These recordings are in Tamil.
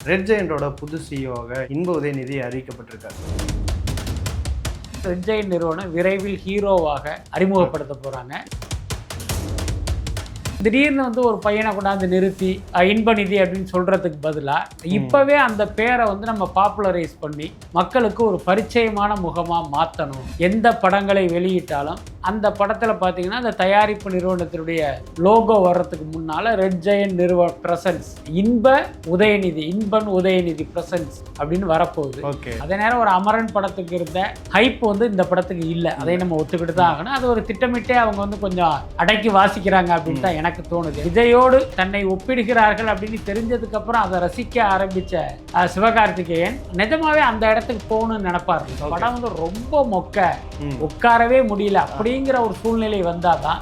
ரெட் ஜெயண்டோட புது சிஇஓவாக இன்ப உதயநிதி அறிவிக்கப்பட்டிருக்காரு. ரெட்ஜெயின் நிறுவனம் விரைவில் ஹீரோவாக அறிமுகப்படுத்த போகிறாங்க திடீர்னு வந்து ஒரு பையனை கொண்டாந்து நிறுத்தி இன்ப நிதி அப்படின்னு சொல்கிறதுக்கு பதிலாக இப்போவே அந்த பேரை வந்து நம்ம பாப்புலரைஸ் பண்ணி மக்களுக்கு ஒரு பரிச்சயமான முகமாக மாற்றணும் எந்த படங்களை வெளியிட்டாலும் அந்த படத்தில் பார்த்தீங்கன்னா அந்த தயாரிப்பு நிறுவனத்தினுடைய லோகோ வர்றதுக்கு முன்னால் ரெட் ஜெயன் நிறுவ பிரசன்ஸ் இன்ப உதயநிதி இன்பன் உதயநிதி பிரசன்ஸ் அப்படின்னு வரப்போகுது. ஓகே. அதே நேரம் ஒரு அமரன் படத்துக்கு இருந்த ஹைப் வந்து இந்த படத்துக்கு இல்லை. அதை நம்ம ஒத்துக்கிட்டு தான் ஆகணும். அது ஒரு திட்டமிட்டே அவங்க வந்து கொஞ்சம் அடக்கி வாசிக்கிறாங்க அப்படின்னு தான் எனக்கு தோணுது. விஜயோடு தன்னை ஒப்பிடுகிறார்கள் அப்படின்னு தெரிஞ்சதுக்கு அப்புறம் அதை ரசிக்க ஆரம்பிச்ச அஹ், சிவகார்த்திகேயன் நிஜமாவே அந்த இடத்துக்கு போகணும்னு நினைப்பாரு. படம் வந்து ரொம்ப மொக்க. உட்காரவே முடியல. அப்படிங்கிற ஒரு சூழ்நிலை வந்தாதான்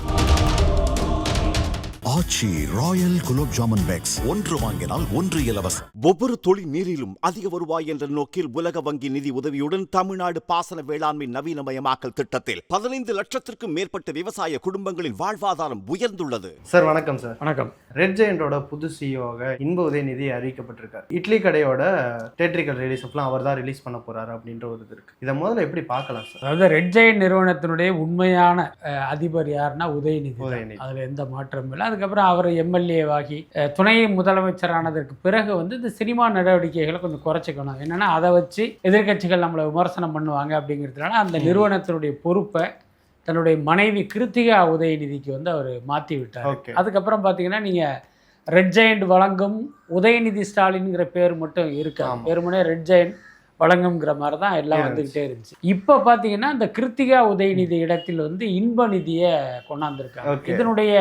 ஆச்சி ராயல் குலோப் ஜாமுன் பேக்ஸ். ஒன்று வாங்கினால் ஒன்று இலவசம். ஒவ்வொரு தொழில் நீரிலும் அதிக வருவாய் என்ற நோக்கில் உலக வங்கி நிதி உதவியுடன் தமிழ்நாடு பாசன வேளாண்மை நவீனமயமாக்கல் திட்டத்தில் பதினைந்து லட்சத்திற்கும் மேற்பட்ட விவசாய குடும்பங்களின் வாழ்வாதாரம் உயர்ந்துள்ளது. சார் வணக்கம் சார். வணக்கம். ரெட் ஜெயண்டோட புது சிஇஓவாக இன்ப உதயநிதி அறிவிக்கப்பட்டிருக்காரு. இட்லி கடையோட தேட்ரிக்கல் ரிலீஸ் எல்லாம் அவர் தான் ரிலீஸ் பண்ண போறாரு அப்படின்ற ஒரு இது இருக்கு. இதை முதல்ல எப்படி பார்க்கலாம் சார்? அதாவது ரெட் ஜெயின் நிறுவனத்தினுடைய உண்மையான அதிபர் யாருன்னா உதயநிதி. உதயநிதி. அதுல எந்த மாற்றமும் இல்லை. அதுக்கப்புறம் அவர் எம்எல்ஏவாகி துணை முதலமைச்சரானதற்கு பிறகு வந்து இந்த சினிமா நடவடிக்கைகளை கொஞ்சம் குறைச்சிக்கணும். என்னன்னா அதை வச்சு எதிர்க்கட்சிகள் நம்மளை விமர்சனம் பண்ணுவாங்க அப்படிங்கிறதுனால அந்த நிறுவனத்தினுடைய பொறுப்பை தன்னுடைய மனைவி கிருத்திகா உதயநிதிக்கு வந்து அவர் மாற்றி விட்டார். அதுக்கப்புறம் பார்த்தீங்கன்னா நீங்கள் ரெட் ஜெயண்ட் வழங்கும் உதயநிதி ஸ்டாலின்ங்கிற பேர் மட்டும் இருக்காது ஆமா. வெறுமனே ரெட் ஜெயண்ட் வழங்குங்கிற மாதிரி தான் எல்லாம். வந்துக்கிட்டே இருந்துச்சு இப்போ பார்த்தீங்கன்னா இந்த கிருத்திகா உதயநிதி இடத்தில் வந்து இன்ப நிதியை கொண்டாந்துருக்காங்க. இதனுடைய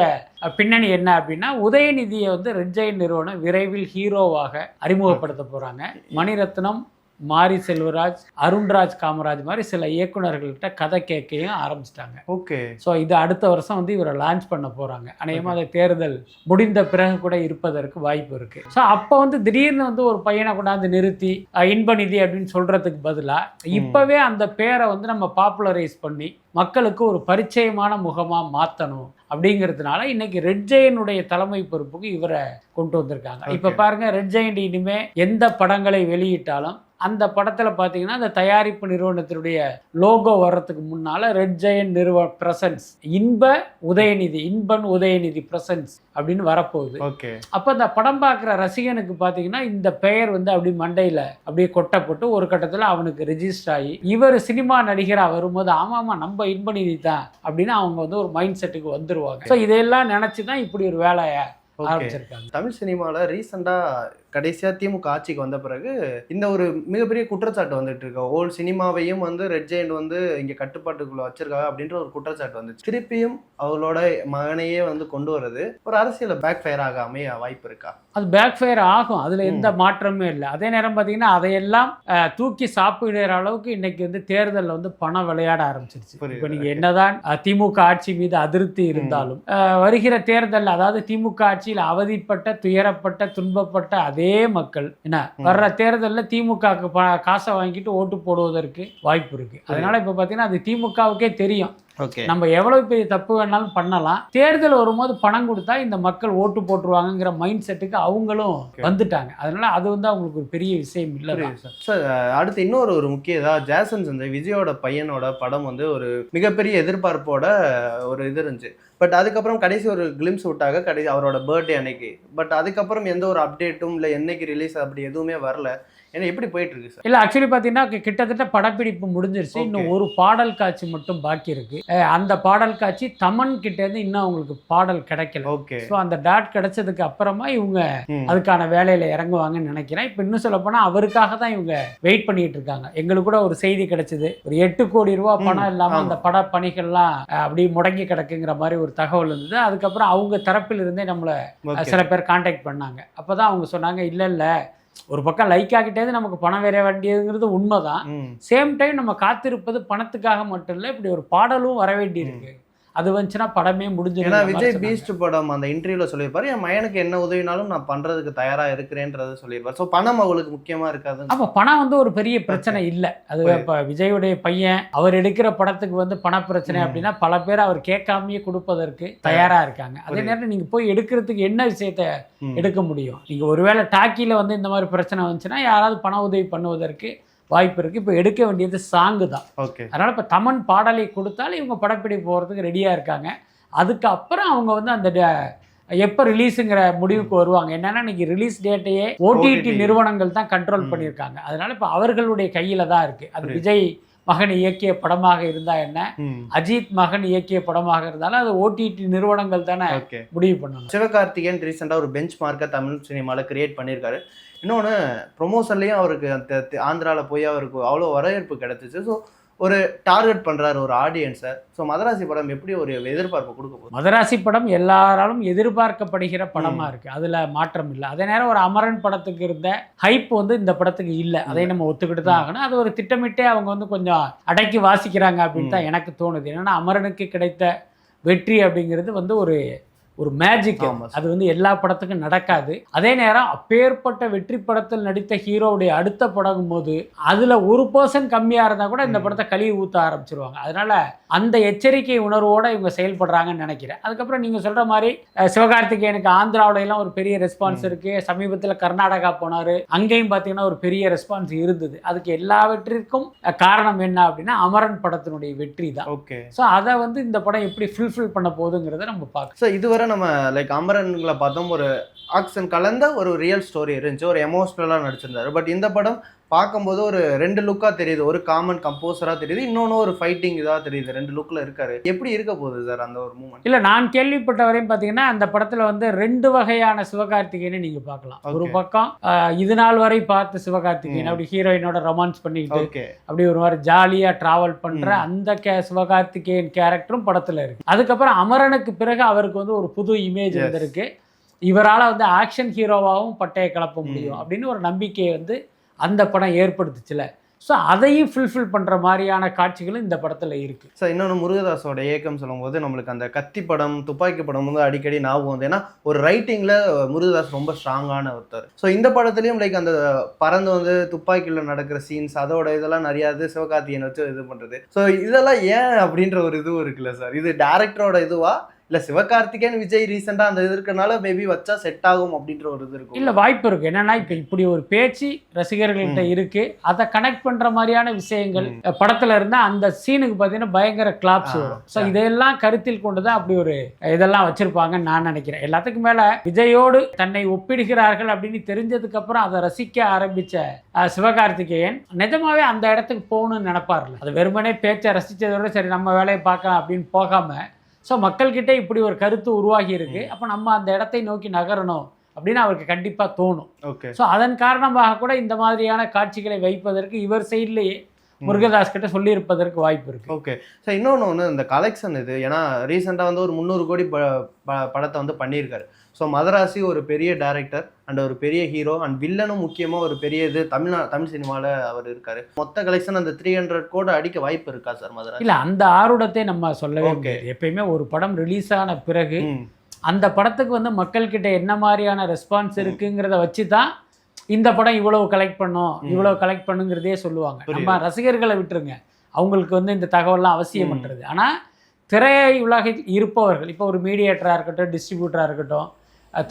பின்னணி என்ன அப்படின்னா உதயநிதியை வந்து ரெட் ஜெயண்ட் நிறுவனம் விரைவில் ஹீரோவாக அறிமுகப்படுத்த போகிறாங்க மணிரத்னம் மாரி செல்வராஜ் அருண்ராஜ் காமராஜ் மாதிரி சில இயக்குனர்கள்ட்ட கதை கேட்கையும் ஆரம்பிச்சிட்டாங்க. ஓகே. ஸோ இது அடுத்த வருஷம் வந்து இவரை லான்ச் பண்ண போகிறாங்க அநேகமாக அதை தேர்தல் முடிந்த பிறகு கூட இருப்பதற்கு வாய்ப்பு இருக்குது ஸோ அப்போ வந்து திடீர்னு வந்து ஒரு பையனை கொண்டாந்து நிறுத்தி இன்ப நிதி அப்படின்னு சொல்கிறதுக்கு பதிலாக இப்போவே அந்த பேரை வந்து நம்ம பாப்புலரைஸ் பண்ணி மக்களுக்கு ஒரு பரிச்சயமான முகமாக மாற்றணும் அப்படிங்கிறதுனால இன்னைக்கு ரெட் ஜெயனுடைய தலைமை பொறுப்புக்கு இவரை கொண்டு வந்திருக்காங்க. இப்போ. பாருங்க ரெட் ஜெயண்ட் இனிமே எந்த படங்களை வெளியிட்டாலும் அந்த படத்தில் பார்த்தீங்கன்னா அந்த தயாரிப்பு நிறுவனத்தினுடைய லோகோ வர்றதுக்கு முன்னால் ரெட் ஜெயன் நிறுவ பிரசன்ஸ் இன்ப உதயநிதி இன்பன் உதயநிதி பிரசன்ஸ் அப்படின்னு வரப்போகுது. ஓகே. அப்போ அந்த படம் பார்க்குற ரசிகனுக்கு பார்த்தீங்கன்னா இந்த பெயர் வந்து அப்படி மண்டையில் அப்படியே கொட்டப்பட்டு ஒரு கட்டத்தில் அவனுக்கு ரெஜிஸ்டர் ஆகி இவர் சினிமா நடிகராக வரும்போது ஆமாம் ஆமாம் நம்ம இன்பநிதி தான் அப்படின்னு அவங்க வந்து ஒரு மைண்ட் செட்டுக்கு வந்துருவாங்க. ஸோ இதையெல்லாம் நினச்சி தான் இப்படி ஒரு வேலையை ஆரம்பிச்சிருக்காங்க. தமிழ் சினிமாவில் ரீசெண்டாக கடைசியாக திமுக ஆட்சிக்கு வந்த பிறகு இந்த ஒரு மிகப்பெரிய குற்றச்சாட்டு வந்துட்டு இருக்கு. ஓல்ட் சினிமாவையும் வந்து ரெட் ஜெயண்ட் வந்து இங்கே கட்டுப்பாட்டுக்குள்ள வச்சிருக்காங்க அப்படின்ற ஒரு குற்றச்சாட்டு வந்துச்சு. திருப்பியும் அவங்களோட மகனையே வந்து கொண்டு வர்றது ஒரு அரசியல் பேக் ஃபயர் ஆக அமைய வாய்ப்பு இருக்கா? அது பேக் ஃபயர் ஆகும். அதில் எந்த மாற்றமும் இல்லை. அதே நேரம் பார்த்தீங்கன்னா அதையெல்லாம் தூக்கி சாப்பிடுற அளவுக்கு இன்னைக்கு வந்து தேர்தலில் வந்து பணம் விளையாட ஆரம்பிச்சிருச்சு. இப்போ நீங்கள் என்னதான் திமுக ஆட்சி மீது அதிருப்தி இருந்தாலும் வருகிற தேர்தலில் அதாவது திமுக ஆட்சியில் அவதிப்பட்ட துயரப்பட்ட துன்பப்பட்ட அதே மக்கள். என்ன? வர்ற தேர்தலில் திமுகவுக்கு ப காசை வாங்கிட்டு ஓட்டு போடுவதற்கு வாய்ப்பு இருக்கு. அதனால இப்போ பார்த்தீங்கன்னா அது திமுகவுக்கே தெரியும். நம்ம எவ்வளவு பெரிய தப்பு வேணாலும் பண்ணலாம். தேர்தல் வரும்போது பணம் கொடுத்தா இந்த மக்கள் ஓட்டு போட்டுருவாங்கங்கிற மைண்ட் செட்டுக்கு அவங்களும் வந்துட்டாங்க. அதனால அது வந்து அவங்களுக்கு ஒரு பெரிய விஷயம் இல்லை. சார் அடுத்து இன்னொரு ஒரு முக்கிய இதா ஜாசன் இந்த விஜயோட பையனோட படம் வந்து ஒரு மிகப்பெரிய எதிர்பார்ப்போட ஒரு இது இருந்துச்சு. பட் அதுக்கப்புறம் கடைசி ஒரு கிளிம்ஸ் விட்டாங்க கடைசி அவரோட பர்த்டே அன்னைக்கு. பட் அதுக்கப்புறம் எந்த ஒரு அப்டேட்டும் இல்லை என்னைக்கு ரிலீஸ் அப்படி எதுவுமே வரல. ஏன்னா எப்படி போயிட்டு இருக்கு சார்? இல்ல ஆக்சுவலி பாத்தீங்கன்னா கிட்டத்தட்ட படப்பிடிப்பு முடிஞ்சிருச்சு. இன்னும் ஒரு பாடல் காட்சி மட்டும் பாக்கி இருக்கு. அந்த பாடல் காட்சி தமன் கிட்ட இருந்து இன்னும் அவங்களுக்கு பாடல் கிடைக்கல. ஓகே ஸோ அந்த டாட் கிடைச்சதுக்கு அப்புறமா இவங்க அதுக்கான வேலையில இறங்குவாங்கன்னு நினைக்கிறேன். இப்போ இன்னும் சொல்ல போனா அவருக்காக தான் இவங்க வெயிட் பண்ணிட்டு இருக்காங்க. எங்களுக்கு கூட ஒரு செய்தி கிடைச்சது. ஒரு எட்டு கோடி ரூபாய் பணம் இல்லாம அந்த பட பணிகள்லாம் அஹ், அப்படியே முடங்கி கிடக்குங்கிற மாதிரி ஒரு தகவல் இருந்தது. அதுக்கப்புறம் அவங்க தரப்பில் இருந்தே நம்மளை சில பேர் காண்டாக்ட் பண்ணாங்க. அப்பதான் அவங்க சொன்னாங்க இல்ல இல்ல. ஒரு பக்கம் லைக் ஆகிட்டே நமக்கு பணம் வேற வேண்டியதுங்கிறது உண்மைதான். சேம் டைம் நம்ம காத்திருப்பது பணத்துக்காக மட்டும் இல்லை இப்படி ஒரு பாடலும் வர வேண்டியிருக்கு. அது வந்துச்சுன்னா படமே ஏன்னா முடிஞ்சிடும் விஜய் பீஸ்ட் படம் அந்த இன்டர்வியூல சொல்லியிருப்பாரு என் மயனுக்கு என்ன உதவினாலும் நான் பண்றதுக்கு தயாரா இருக்கிறேன்றத சொல்லியிருப்பாரு ஸோ பணம் அவளுக்கு முக்கியமா இருக்காது அப்போ பணம் வந்து ஒரு பெரிய பிரச்சனை இல்லை அது. இப்போ விஜயுடைய பையன் அவர் எடுக்கிற படத்துக்கு வந்து பண பிரச்சனை. அப்படின்னா பல பேர் அவர் கேட்காமயே கொடுப்பதற்கு தயாரா இருக்காங்க அதே. நேரத்தில் நீங்க போய் எடுக்கிறதுக்கு என்ன விஷயத்த. எடுக்க முடியும் நீங்க ஒருவேளை டாக்கியில் வந்து இந்த மாதிரி பிரச்சனை வந்துச்சுன்னா யாராவது பண உதவி பண்ணுவதற்கு வாய்ப்பு இருக்கு. இப்போ எடுக்க வேண்டியது சாங்கு தான். ஓகே அதனால இப்போ தமன் பாடலை கொடுத்தாலும் இவங்க படப்பிடி போகிறதுக்கு ரெடியா இருக்காங்க. அதுக்கப்புறம் அவங்க வந்து அந்த எப்போ ரிலீஸுங்கிற முடிவுக்கு வருவாங்க. என்னன்னா இன்னைக்கு ரிலீஸ் டேட்டையே ஓடிடி. நிறுவனங்கள் தான் கண்ட்ரோல். பண்ணியிருக்காங்க. அதனால இப்போ அவர்களுடைய கையில தான் இருக்கு. அது. விஜய் மகன் இயக்கிய படமாக இருந்தா என்ன. அஜித் மகன் இயக்கிய படமாக இருந்தாலும் அது ஓடிடி நிறுவனங்கள் தானே முடிவு பண்ணணும். சிவகார்த்திகேயன் ரீசெண்டாக ஒரு பெஞ்ச் மார்க்கை தமிழ் சினிமாவில் கிரியேட் பண்ணியிருக்காரு. இன்னொன்று ப்ரொமோஷன்லேயும் அவருக்கு அந்த ஆந்திராவில் போய் அவருக்கு அவ்வளோ வரவேற்பு கிடைச்சிச்சு. ஸோ ஒரு டார்கெட் பண்ணுறாரு ஒரு ஆடியன்ஸை ஸோ மதராசி படம் எப்படி ஒரு எதிர்பார்ப்பு கொடுக்க போகுது? மதராசி படம் எல்லாராலும் எதிர்பார்க்கப்படுகிற படமா இருக்கு. அதுல மாற்றம் இல்லை. அதே நேரம் ஒரு அமரன் படத்துக்கு இருந்த ஹைப் வந்து இந்த படத்துக்கு இல்லை. அதை நம்ம ஒத்துக்கிட்டு தான் ஆகணும். அது ஒரு திட்டமிட்டே அவங்க வந்து கொஞ்சம் அடக்கி வாசிக்கிறாங்க அப்படின்னு தான் எனக்கு தோணுது. என்னன்னா அமரனுக்கு கிடைத்த வெற்றி அப்படிங்கிறது வந்து ஒரு ஒரு மேஜிக். அது வந்து எல்லா படத்துக்கும் நடக்காது. அதே நேரம் அப்பேற்பட்ட வெற்றி படத்தில் நடித்த ஹீரோவுடைய அடுத்த படம் போது அதுல ஒரு பர்சன்ட் கம்மியா இருந்தா கூட இந்த. படத்தை கழுவி ஊத்த ஆரம்பிச்சிருவாங்க. அதனால அந்த எச்சரிக்கை உணர்வோட இவங்க செயல்படுறாங்கன்னு நினைக்கிறேன். அதுக்கப்புறம் நீங்க சொல்ற மாதிரி சிவகார்த்திகேயனுக்கு ஆந்திராவுல எல்லாம் ஒரு பெரிய ரெஸ்பான்ஸ் இருக்கு. சமீபத்தில் கர்நாடகா போனாரு. அங்கேயும் பார்த்தீங்கன்னா ஒரு பெரிய ரெஸ்பான்ஸ் இருந்தது. அதுக்கு எல்லாவற்றிற்கும் காரணம் என்ன அப்படின்னா அமரன் படத்தினுடைய வெற்றி தான் ஓகே. ஸோ அதை வந்து இந்த படம் எப்படி ஃபுல்ஃபில் பண்ண போகுதுங்கிறத நம்ம பார்க்கலாம் ஸோ இதுவரை நம்ம லைக் அமரன்களை பார்த்தோம் ஒரு ஆக்ஷன் கலந்த ஒரு ரியல் ஸ்டோரி இருந்துச்சு. ஒரு எமோஷ்னலாக நடிச்சிருந்தாரு. பட் இந்த படம் பார்க்கும்போது ஒரு ரெண்டு லுக்காக தெரியுது ஒரு காமன் கம்போசராக தெரியுது இன்னொன்று ஒரு ஃபைட்டிங் இதாக தெரியுது ரெண்டு லுக்கில் இருக்காரு எப்படி இருக்க போகுது சார் அந்த ஒரு மூமெண்ட் இல்ல நான் கேள்விப்பட்ட வரையும் பாத்தீங்கன்னா அந்த படத்துல வந்து ரெண்டு வகையான சிவகார்த்திகேயனை நீங்க பார்க்கலாம் ஒரு. பக்கம் இது நாள் வரை பார்த்து சிவகார்த்திகேயன். அப்படி ஹீரோயினோட ரொமான்ஸ் பண்ணிக்கிட்டு அப்படி ஒரு மாதிரி ஜாலியா டிராவல் பண்ற ம். அந்த கே சிவகார்த்திகேயன் கேரக்டரும் படத்துல இருக்கு அதுக்கப்புறம் அமரனுக்கு பிறகு அவருக்கு வந்து ஒரு புது இமேஜ். வந்திருக்கு இவரால வந்து ஆக்ஷன் ஹீரோவாகவும் பட்டையை கிளப்ப முடியும். அப்படின்னு ஒரு நம்பிக்கையை வந்து அந்த படம் ஏற்படுத்துச்சுல. ஸோ அதையும் ஃபுல்ஃபில் பண்ணுற மாதிரியான காட்சிகளும் இந்த படத்தில் இருக்குது சார் இன்னொன்று முருகதாஸோட இயக்கம் சொல்லும்போது நம்மளுக்கு அந்த கத்தி படம் துப்பாக்கி படம் வந்து அடிக்கடி ஞாபகம் வந்து ஏன்னா ஒரு ரைட்டிங்கில் முருகதாஸ் ரொம்ப ஸ்ட்ராங்கான ஒருத்தர். ஸோ இந்த படத்துலையும் லைக் அந்த பறந்து வந்து துப்பாக்கியில் நடக்கிற சீன்ஸ் அதோட இதெல்லாம் நிறையா இது சிவகார்த்தியன் வச்சு இது பண்ணுறது ஸோ இதெல்லாம் ஏன் அப்படின்ற ஒரு இதுவும் இருக்குல்ல சார்? இது டேரக்டரோட இதுவா? இல்லை சிவகார்த்திகேயன் விஜய் ரீசெண்டாக அந்த இது இருக்கனால மேபி வச்சா செட் ஆகும் அப்படின்ற ஒரு இது இருக்கும். இல்ல வாய்ப்பு இருக்கு. என்னன்னா இப்ப இப்படி ஒரு பேச்சு ரசிகர்கள்ட்ட இருக்கு. அதை கனெக்ட் பண்ற மாதிரியான விஷயங்கள் படத்துல இருந்தா அந்த சீனுக்கு பாத்தீங்கன்னா பயங்கர கிளாப்ஸ் வரும். ஸோ. இதெல்லாம் கருத்தில் கொண்டுதான் அப்படி ஒரு இதெல்லாம் வச்சிருப்பாங்கன்னு நான் நினைக்கிறேன். எல்லாத்துக்கும் மேல விஜயோடு தன்னை ஒப்பிடுகிறார்கள் அப்படின்னு தெரிஞ்சதுக்கு அப்புறம் அதை ரசிக்க ஆரம்பிச்ச சிவகார்த்திகேயன் நிஜமாவே அந்த இடத்துக்கு போகணும்னு நினைப்பார்ல. அது வெறுமனே பேச்சை ரசிச்சதோட சரி நம்ம வேலையை பார்க்கலாம் அப்படின்னு போகாம ஸோ மக்கள்கிட்ட இப்படி ஒரு கருத்து உருவாகி இருக்கு. அப்போ நம்ம அந்த இடத்தை நோக்கி நகரணும் அப்படின்னு அவருக்கு கண்டிப்பாக தோணும். ஓகே. ஸோ அதன் காரணமாக கூட இந்த மாதிரியான காட்சிகளை வைப்பதற்கு இவர் சைட்லேயே முருகதாஸ் கிட்ட சொல்லியிருப்பதற்கு வாய்ப்பு இருக்கு. ஓகே. ஸோ இன்னொன்று ஒன்று இந்த கலெக்ஷன் இது ஏன்னா ரீசெண்டாக வந்து ஒரு முந்நூறு கோடி படத்தை வந்து பண்ணியிருக்காரு. ஸோ மதராசி ஒரு பெரிய டைரக்டர் அண்ட் ஒரு பெரிய ஹீரோ அண்ட் வில்லனும் முக்கியமாக ஒரு பெரிய இது தமிழ்நா தமிழ் சினிமாவில் அவர் இருக்காரு. மொத்த கலெக்ஷன் அந்த த்ரீ ஹண்ட்ரட் கோடி அடிக்க வாய்ப்பு இருக்கா சார் மதராசி? இல்ல அந்த ஆர்வத்தை நம்ம சொல்லவே. முடியாது. எப்பயுமே ஒரு படம் ரிலீஸ் ஆன பிறகு அந்த படத்துக்கு வந்து மக்கள்கிட்ட என்ன மாதிரியான ரெஸ்பான்ஸ் இருக்குங்கிறத வச்சு தான் இந்த படம் இவ்வளவு கலெக்ட் பண்ணும். இவ்வளவு கலெக்ட் பண்ணுங்கிறதே சொல்லுவாங்க. நம்ம ரசிகர்களை விட்டுருங்க. அவங்களுக்கு வந்து இந்த தகவல்லாம் அவசியமற்றது ஆனா திரையை உலகில் இருப்பவர்கள் இப்போ ஒரு மீடியேட்டராக இருக்கட்டும் டிஸ்ட்ரிபியூட்டராக இருக்கட்டும்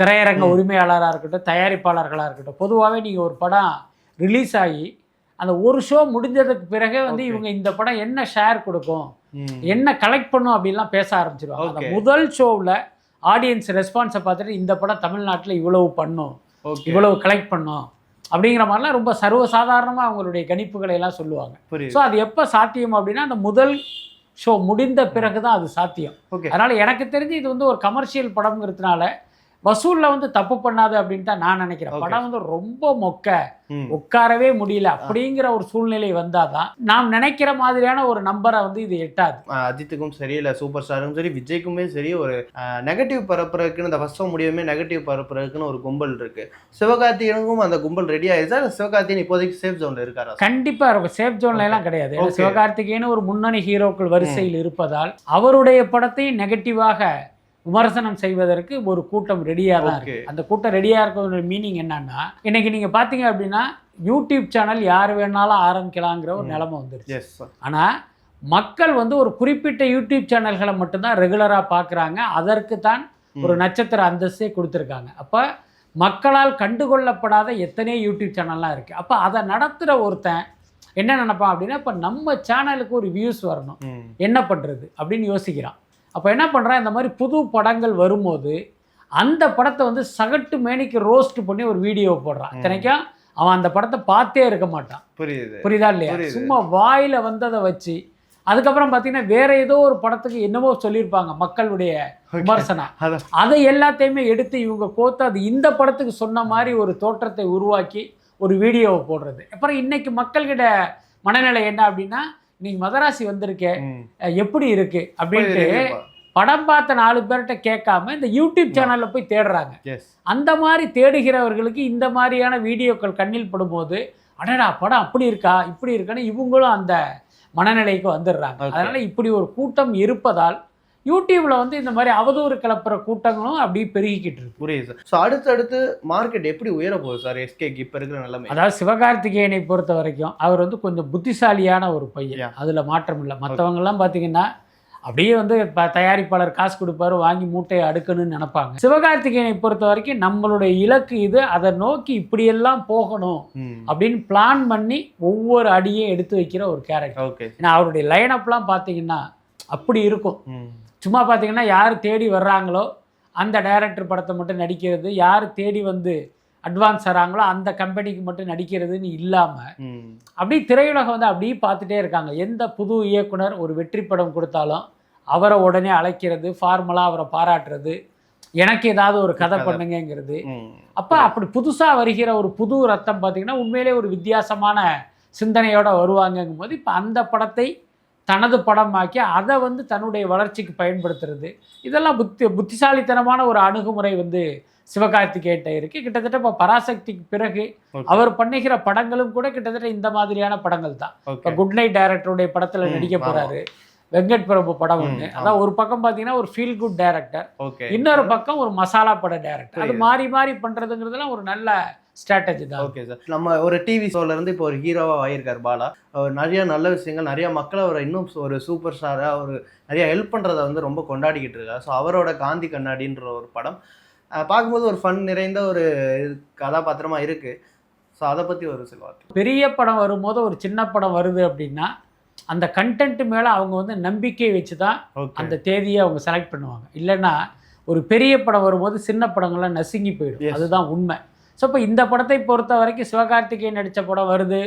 திரையரங்க. உரிமையாளராக இருக்கட்டும் தயாரிப்பாளர்களாக இருக்கட்டும் பொதுவாகவே நீங்கள் ஒரு படம் ரிலீஸ் ஆகி அந்த ஒரு ஷோ முடிஞ்சதுக்கு பிறகு வந்து. இவங்க இந்த படம் என்ன ஷேர் கொடுக்கும். என்ன கலெக்ட் பண்ணும் அப்படின்லாம் பேச ஆரம்பிச்சிருவாங்க அந்த. முதல் ஷோவில் ஆடியன்ஸ் ரெஸ்பான்ஸை பார்த்துட்டு இந்த படம் தமிழ்நாட்டில் இவ்வளவு பண்ணும் இவ்வளவு கலெக்ட் பண்ணும் அப்படிங்கிற மாதிரிலாம் ரொம்ப சர்வசாதாரணமாக அவங்களுடைய கணிப்புகளை எல்லாம் சொல்லுவாங்க ஸோ அது எப்போ சாத்தியம் அப்படின்னா அந்த முதல் ஷோ முடிந்த பிறகு தான் அது சாத்தியம் அதனால எனக்கு தெரிஞ்சு இது வந்து ஒரு கமர்ஷியல் படம்ங்கிறதுனால வசூல்ல வந்து தப்பு பண்ணாது அப்படின்னு தான் நான் நினைக்கிறேன். படம் வந்து ரொம்ப மொக்க. உட்காரவே முடியல. அப்படிங்கிற ஒரு சூழ்நிலை வந்தாதான் நாம் நினைக்கிற மாதிரியான ஒரு நம்பரை வந்து இது எட்டாது. அஜித்துக்கும் சரி இல்லை சூப்பர் ஸ்டாருக்கும் சரி விஜய்க்குமே சரி ஒரு நெகட்டிவ் பரப்புறதுக்குன்னு இந்த ஃபர்ஸ்ட் முடியுமே நெகட்டிவ் பரப்புறதுக்குன்னு ஒரு கும்பல் இருக்கு. சிவகார்த்திகனுக்கும் அந்த கும்பல் ரெடி ஆயிடுச்சா இல்லை சிவகார்த்திகன் இப்போதைக்கு சேஃப் ஜோன்ல இருக்காரா? கண்டிப்பா இருக்கும். சேஃப் ஜோன்ல எல்லாம் கிடையாது. சிவகார்த்திகேயன் ஒரு முன்னணி ஹீரோக்கள் வரிசையில் இருப்பதால் அவருடைய படத்தை நெகட்டிவாக விமர்சனம் செய்வதற்கு ஒரு கூட்டம் ரெடியாக தான் Okay. இருக்கு. அந்த கூட்டம் ரெடியாக இருக்கிற மீனிங் என்னன்னா இன்னைக்கு நீங்க பாத்தீங்க அப்படின்னா யூடியூப் சேனல் யார் வேணாலும் ஆரம்பிக்கலாங்கிற ஒரு. நிலைமை வந்துருச்சு. எஸ் ஆனா மக்கள் வந்து ஒரு குறிப்பிட்ட யூடியூப் சேனல்களை மட்டும்தான் ரெகுலரா பார்க்குறாங்க அதற்கு தான் ஒரு நட்சத்திர அந்தஸ்தே கொடுத்துருக்காங்க. அப்போ மக்களால் கண்டுகொள்ளப்படாத எத்தனை யூடியூப் சேனல்லாம் இருக்குது அப்போ அதை நடத்துகிற ஒருத்தன் என்ன நினைப்பான் அப்படின்னா இப்போ நம்ம சேனலுக்கு ஒரு வியூஸ் வரணும். என்ன பண்ணுறது அப்படின்னு யோசிக்கிறான். அப்போ என்ன பண்ணுறான் இந்த மாதிரி புது படங்கள் வரும்போது அந்த படத்தை வந்து சகட்டு மேனிக்கு ரோஸ்ட் பண்ணி ஒரு வீடியோ போடுறான். இத்தனைக்கும் அவன் அந்த படத்தை பார்த்தே இருக்க மாட்டான். புரியுது. புரியுதா இல்லையா. சும்மா வாயில வந்ததை வச்சு அதுக்கப்புறம் பார்த்தீங்கன்னா வேற ஏதோ ஒரு படத்துக்கு என்னவோ சொல்லியிருப்பாங்க மக்களுடைய விமர்சனம். அதை எல்லாத்தையுமே எடுத்து இவங்க கோத்து அது இந்த படத்துக்கு சொன்ன மாதிரி ஒரு தோற்றத்தை உருவாக்கி ஒரு வீடியோவை போடுறது. அப்புறம் இன்னைக்கு மக்கள்கிட்ட மனநிலை என்ன அப்படின்னா இன்னைக்கு மதராசி வந்திருக்கே எப்படி இருக்கு? அப்படின்ட்டு. படம் பார்த்த நாலு பேர்கிட்ட கேட்காம இந்த யூடியூப் சேனல்ல போய் தேடுறாங்க. அந்த மாதிரி தேடுகிறவர்களுக்கு இந்த மாதிரியான வீடியோக்கள் கண்ணில் படும்போது அடடா படம் அப்படி இருக்கா? இப்படி இருக்கான்னு இவங்களும் அந்த மனநிலைக்கு வந்துடுறாங்க. அதனால இப்படி ஒரு கூட்டம் இருப்பதால் யூடியூப்ல வந்து இந்த மாதிரி அவதூறு கிளப்புற கூட்டங்களும் அப்படியே பெருகிக்கிட்டு இருக்கு. புரியுது சார். ஸோ அடுத்தடுத்து மார்க்கெட் எப்படி உயர போகுது சார்? எஸ்கேக்கு இப்போ இருக்கிற நிலைமை. அதாவது சிவகார்த்திகேயனை பொறுத்த வரைக்கும் அவர் வந்து கொஞ்சம் புத்திசாலியான ஒரு பையன். அதுல மாற்றம் இல்லை. மற்றவங்க எல்லாம் பார்த்தீங்கன்னா அப்படியே வந்து தயாரிப்பாளர் காசு கொடுப்பாரு வாங்கி மூட்டையை அடுக்கணும்னு நினைப்பாங்க. சிவகார்த்திகேயனை பொறுத்த வரைக்கும் நம்மளுடைய இலக்கு இது. அதை நோக்கி இப்படியெல்லாம் போகணும் அப்படின்னு பிளான் பண்ணி ஒவ்வொரு அடியும் எடுத்து வைக்கிற ஒரு கேரக்டர் ஏன்னா அவருடைய லைனப்லாம் பார்த்தீங்கன்னா அப்படி இருக்கும். சும்மா பார்த்தீங்கன்னா யார் தேடி வர்றாங்களோ அந்த டைரக்டர் படத்தை மட்டும் நடிக்கிறது யார் தேடி வந்து அட்வான்ஸ் தராங்களோ அந்த கம்பெனிக்கு மட்டும் நடிக்கிறதுன்னு இல்லாமல் அப்படியே திரையுலகம் வந்து அப்படியே பார்த்துட்டே இருக்காங்க. எந்த புது இயக்குனர் ஒரு வெற்றி படம் கொடுத்தாலும் அவரை உடனே அழைக்கிறது ஃபார்மலாக அவரை பாராட்டுறது எனக்கு ஏதாவது ஒரு கதை ம். அப்போ அப்படி புதுசாக வருகிற ஒரு புது ரத்தம் பார்த்தீங்கன்னா உண்மையிலே ஒரு வித்தியாசமான சிந்தனையோட வருவாங்கங்கும் போது இப்போ அந்த படத்தை தனது படமாக்கி அதை வந்து தன்னுடைய வளர்ச்சிக்கு பயன்படுத்துறது. இதெல்லாம் புத்தி புத்திசாலித்தனமான ஒரு அணுகுமுறை வந்து சிவகார்த்திகேட்ட இருக்கு. கிட்டத்தட்ட இப்போ பராசக்திக்கு பிறகு. அவர் பண்ணுகிற படங்களும் கூட கிட்டத்தட்ட இந்த மாதிரியான படங்கள் தான். இப்போ குட் நைட் டைரக்டருடைய படத்தில் நடிக்க. போறாரு. வெங்கட் பிரபு படம் ஒன்று. அதான் ஒரு பக்கம் பார்த்தீங்கன்னா ஒரு ஃபீல் குட் டைரக்டர் இன்னொரு பக்கம் ஒரு மசாலா பட டைரக்டர் அது. மாறி மாறி பண்றதுங்கிறதுலாம் ஒரு நல்ல ஸ்ட்ராட்டஜி தான். ஓகே சார் நம்ம ஒரு டிவி ஷோல இருந்து இப்போ ஒரு ஹீரோவா ஆயிருக்கார் பாலா. அவர் நிறைய நல்ல விஷயங்கள் நிறைய மக்கள் அவரை இன்னும் ஒரு சூப்பர் ஸ்டாரா ஒரு நிறைய ஹெல்ப் பண்றத வந்து ரொம்ப கொண்டாடிக்கிட்டு இருக்கார். ஸோ அவரோட காந்தி கண்ணாடின்ற ஒரு படம். பார்க்கும்போது ஒரு ஃபன் நிறைந்த ஒரு இது- கதாபாத்திரமா இருக்கு. ஸோ அதை பத்தி ஒரு சில வார்த்தை. பெரிய படம் வரும்போது ஒரு சின்ன படம் வருது அப்படின்னா அந்த கண்டென்ட் மேலே அவங்க வந்து நம்பிக்கை வச்சு தான் அந்த தேதியை அவங்க செலக்ட் பண்ணுவாங்க. இல்லைன்னா ஒரு பெரிய படம் வரும்போது சின்ன படங்கள்லாம் நசுங்கி போயிடும். அதுதான் உண்மை. ஸோ இப்போ இந்த படத்தை பொறுத்த வரைக்கும் சிவகார்த்திகேயன் நடித்த படம் வருது.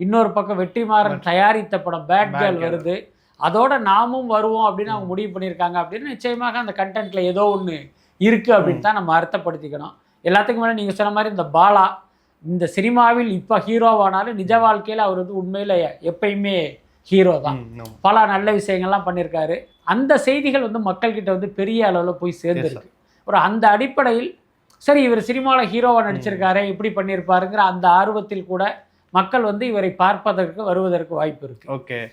இன்னொரு பக்கம் வெற்றிமாறன் தயாரித்த படம் பேட் கேர்ள். வருது. அதோட நாமும் வருவோம் அப்படின்னு அவங்க முடிவு பண்ணியிருக்காங்க அப்படின்னு நிச்சயமாக அந்த கண்டென்ட்ல ஏதோ ஒன்று இருக்கு அப்படின்னு தான் நம்ம அர்த்தப்படுத்திக்கணும். எல்லாத்துக்கும் மேலே நீங்கள் சொன்ன மாதிரி இந்த பாலா இந்த சினிமாவில் இப்போ ஹீரோவானாலும் நிஜ வாழ்க்கையில் அவர் வந்து உண்மையில் எப்பயுமே ஹீரோ தான். பல நல்ல விஷயங்கள்லாம் பண்ணியிருக்காரு. அந்த செய்திகள் வந்து மக்கள்கிட்ட வந்து பெரிய அளவில் போய் சேர்ந்துருக்கு. ஒரு அந்த அடிப்படையில் சரி இவர் சினிமாவில் ஹீரோவாக நடிச்சிருக்காரு இப்படி பண்ணியிருப்பாருங்கிற அந்த ஆர்வத்தில் கூட மக்கள் வந்து இவரை பார்ப்பதற்கு வருவதற்கு வாய்ப்பு இருக்கு. ஓகே.